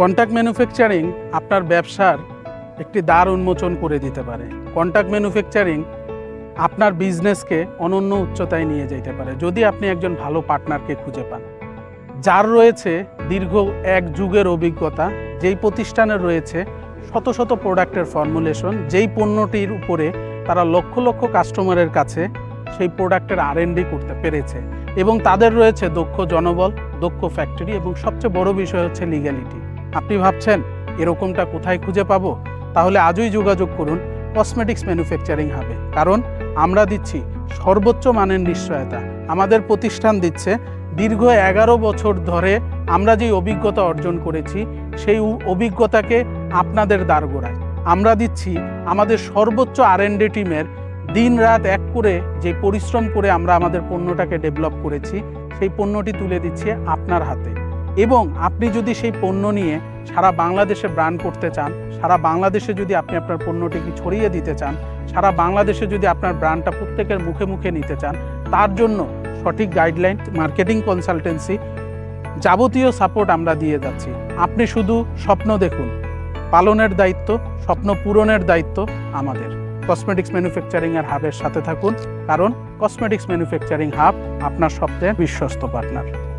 Contact manufacturing আপনার ব্যবসার একটি দ্বার উন্মোচন করে দিতে পারে। কন্ট্যাক্ট ম্যানুফ্যাকচারিং আপনার বিজনেসকে অনন্য উচ্চতায় নিয়ে যেতে পারে, যদি আপনি একজন ভালো পার্টনারকে খুঁজে পান। যার রয়েছে দীর্ঘ এক যুগের অভিজ্ঞতা, যেই প্রতিষ্ঠানের রয়েছে শত শত প্রোডাক্টের ফর্মুলেশন যেই পণ্যটির উপরে তারা লক্ষ লক্ষ কাস্টমারের কাছে সেই প্রোডাক্টের আর করতে পেরেছে এবং তাদের রয়েছে দক্ষ জনবল, দক্ষ ফ্যাক্টরি এবং সবচেয়ে বড় বিষয় হচ্ছে লিগ্যালিটি আপনি ভাবছেন এরকমটা কোথায় খুঁজে পাবো? তাহলে আজই যোগাযোগ করুন কসমেটিক্স ম্যানুফ্যাকচারিং হাবে কারণ আমরা দিচ্ছি সর্বোচ্চ মানের নিশ্চয়তা। আমাদের প্রতিষ্ঠান দিচ্ছে দীর্ঘ এগারো বছর ধরে আমরা যেই অভিজ্ঞতা অর্জন করেছি, সেই অভিজ্ঞতাকে আপনাদের দ্বারগোড়ায় আমরা দিচ্ছি আমাদের সর্বোচ্চ আর টিমের দিন রাত এক করে যে পরিশ্রম করে আমরা আমাদের পণ্যটাকে ডেভেলপ করেছি, সেই পণ্যটি তুলে দিচ্ছি আপনার হাতে। এবং আপনি যদি সেই পণ্য নিয়ে সারা বাংলাদেশে ব্র্যান্ড করতে চান, সারা বাংলাদেশে যদি আপনি আপনার পণ্যটিকে ছড়িয়ে দিতে চান, সারা বাংলাদেশে যদি আপনার ব্র্যান্ডটা প্রত্যেকের মুখে মুখে নিতে চান, তার জন্য সঠিক গাইডলাইন মার্কেটিং কনসালটেন্সি যাবতীয় সাপোর্ট আমরা দিয়ে যাচ্ছি। আপনি শুধু স্বপ্ন দেখুন। পালনের দায়িত্ব, স্বপ্ন পূরণের দায়িত্ব আমাদের। কসমেটিক্স ম্যানুফ্যাকচারিং এর হাবের সাথে থাকুন, কারণ কসমেটিক্স ম্যানুফ্যাকচারিং হাব আপনার সবচেয়ে বিশ্বস্ত পার্টনার